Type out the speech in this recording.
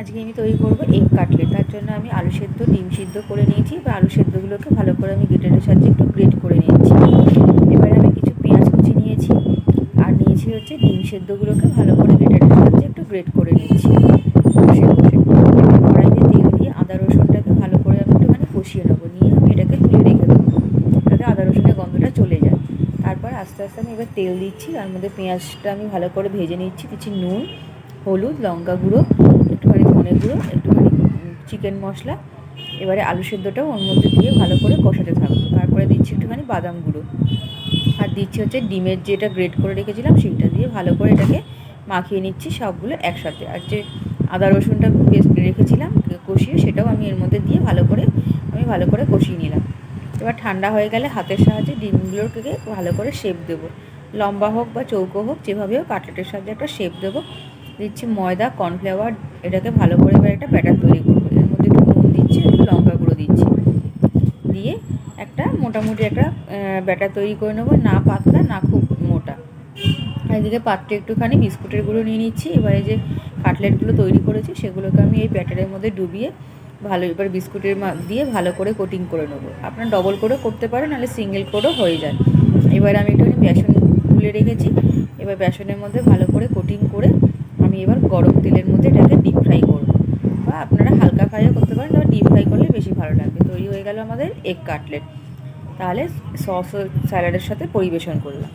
আজকে আমি তৈরি করব এগ কাটলেট তার জন্য আমি আলু সেদ্ধ, ডিম সিদ্ধ করে নিয়েছি। এবার আলু সেদ্ধগুলোকে ভালো করে আমি গ্রেটারের সাহায্যে একটু গ্রেট করে নিয়েছি। এবারে আমি কিছু পেঁয়াজ কুচি নিয়েছি আর নিয়েছি হচ্ছে ডিম সেদ্ধগুলোকে ভালো করে গ্রেটারের সাহায্যে একটু গ্রেট করে নিয়েছি। কড়াইতে তেল দিয়ে আদা রসুনটাকে ভালো করে আমি একটুখানি কষিয়ে নেব। নিয়ে আমি এটাকে তুলে রেখে দেবো, যাতে আদা রসুনের গন্ধটা চলে যায়। তারপর আস্তে আস্তে আমি এবার তেল দিচ্ছি। তার মধ্যে পেঁয়াজটা আমি ভালো করে ভেজে নিচ্ছি। কিছু নুন, হলুদ, লঙ্কা গুঁড়ো একটুখানি ধনে গুঁড়ো, একটুখানি চিকেন মশলা, এবারে আলু সেদ্ধটাও ওর মধ্যে দিয়ে ভালো করে কষাতে থাকব। তারপরে দিচ্ছি একটুখানি বাদাম গুঁড়ো। আর দিচ্ছি হচ্ছে ডিমের যেটা গ্রেট করে রেখেছিলাম, সেইটা দিয়ে ভালো করে এটাকে মাখিয়ে নিচ্ছি সবগুলো একসাথে। আর যে আদা রসুনটা পেস্ট রেখেছিলাম, কষিয়ে সেটাও আমি এর মধ্যে দিয়ে ভালো করে, আমি ভালো করে কষিয়ে নিলাম। এবার ঠান্ডা হয়ে গেলে হাতের সাহায্যে ডিমগুলোকে ভালো করে শেপ দেবো। লম্বা হোক বা চৌকো হোক, যেভাবে হোক কাটলেটের সাহায্যে একটা শেপ দেবো। দিচ্ছি ময়দা, কর্নফ্লাওয়ার, এটাকে ভালো করে এবার একটা ব্যাটার তৈরি করব। এর মধ্যে একটু নুন দিচ্ছি, একটু লঙ্কা গুঁড়ো দিচ্ছি। দিয়ে একটা মোটামুটি একটা ব্যাটার তৈরি করে নেব, না পাতলা, না খুব মোটা। এদিকে পাত্রে একটুখানি বিস্কুটের গুঁড়ো নিয়ে নিচ্ছি। এবারে যে কাটলেটগুলো তৈরি করেছি, সেগুলোকে আমি এই ব্যাটারের মধ্যে ডুবিয়ে ভালো, এবার বিস্কুটের দিয়ে ভালো করে কোটিং করে নেব। আপনার ডবল করেও করতে পারেন, নাহলে সিঙ্গেল করেও হয়ে যায়। এবার আমি একটুখানি বেসন তুলে রেখেছি। এবার বেসনের মধ্যে ভালো করে কোটিং করে গরম তেলের মধ্যে এটাকে ডিপ ফ্রাই করব। বা আপনারা হালকা ফ্রাইও করতে পারেন, তবে ডিপ ফ্রাই করলে বেশি ভালো লাগবে। তৈরি হয়ে গেল আমাদের এগ কাটলেট তাহলে সস স্যালাডের সাথে পরিবেশন করলাম।